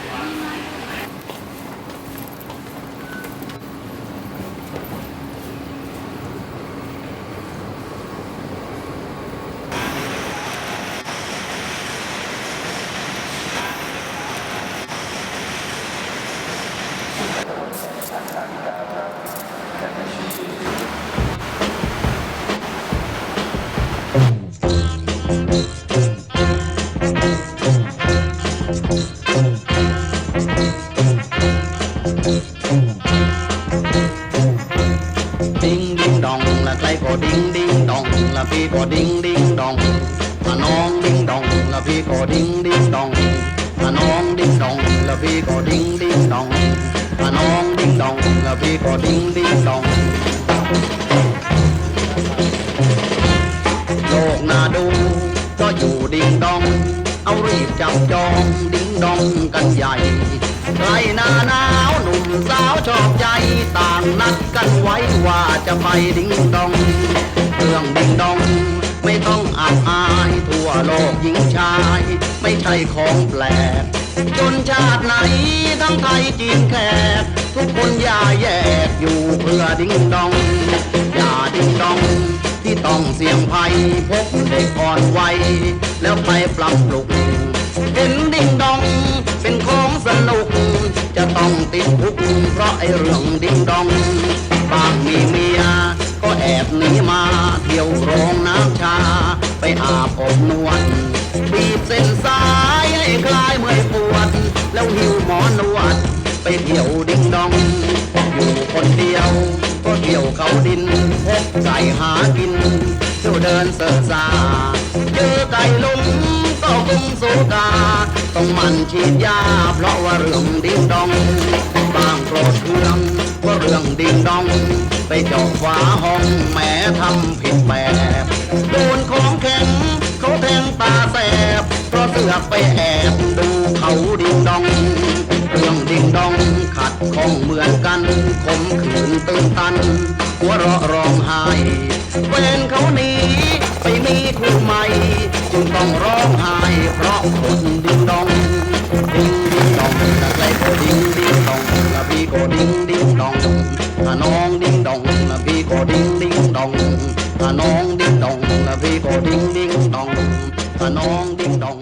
Yeah. Ding ding dong là cây có ding ding dong là phi có ding ding dong là non ding dong là phi có ding ding dong là non ding dong là phi có ding ding dong là non ding dong là phi có ding ding dong โลกน่าดูก็อยู่ดิงดอง เอารีบจับจองดิงดองกันใหญ่ไรหน้าหนาว สาวชอบใจต่างนัดกันไว้ว่าจะไปดิ้งดองเรื่องดิ้งดอง ไม่ต้องอับอายทั่วโลกหญิงชาย ไม่ใช่ของแปลกจนชาติไหนทั้งไทยจีนแขกทุกคนอย่าแยกอยู่เพื่อดิ้งดอง อย่าดิ้งดอง ที่ต้องเสี่ยงภัยพบเด็กอ่อนวัยแล้วไปปรับปรุง คุกเพราะไอเรื่องดิ้งดองบางมีเมียก็แอบหนีมาเที่ยวโรงน้ำชา ไปอาบอบนวดบีบเส้นสายให้คลายเมื่อยปวด แล้วหิวหมอนวด ไปเที่ยวดิ้งดอง อยู่คนเดียว ก็เที่ยวเขาดินพกไก่หากินเที่ยวเดินเสิร์ซาเจอไก่ลุมก็กุมสูกา ต้องมันฉีดยาเพราะว่าเรื่องดิ้งดอง บางโกรธเคืองก็เรื่องดิ้งดอง ไปเจาะฝาห้องแหม้ทำผิดแบบโดนของแข็งเขาแทงตาแสบเพราะเสือกไปแอบดูเขาดิ้งดองเรื่องดิ้งดองขัดข้องเหมือนกันคมขืนตื่นตัน หัวเราะร้องไห้เวนเขานีไปมีคู่ใหม่จึงต้องร้องไห้เพราะคนดิ้งดองดิ้งดิ้งดองละใครก็ดิ้งดิ้งดองละพี่ก็ดิ้งดิ้งดองถ้าน้องดิ้งดองละพี่ก็ดิ้งดิ้งดองถ้าน้องดิ้งดองละพี่ก็ดิ้งดิ้งดองถ้าน้องดิ้งดอง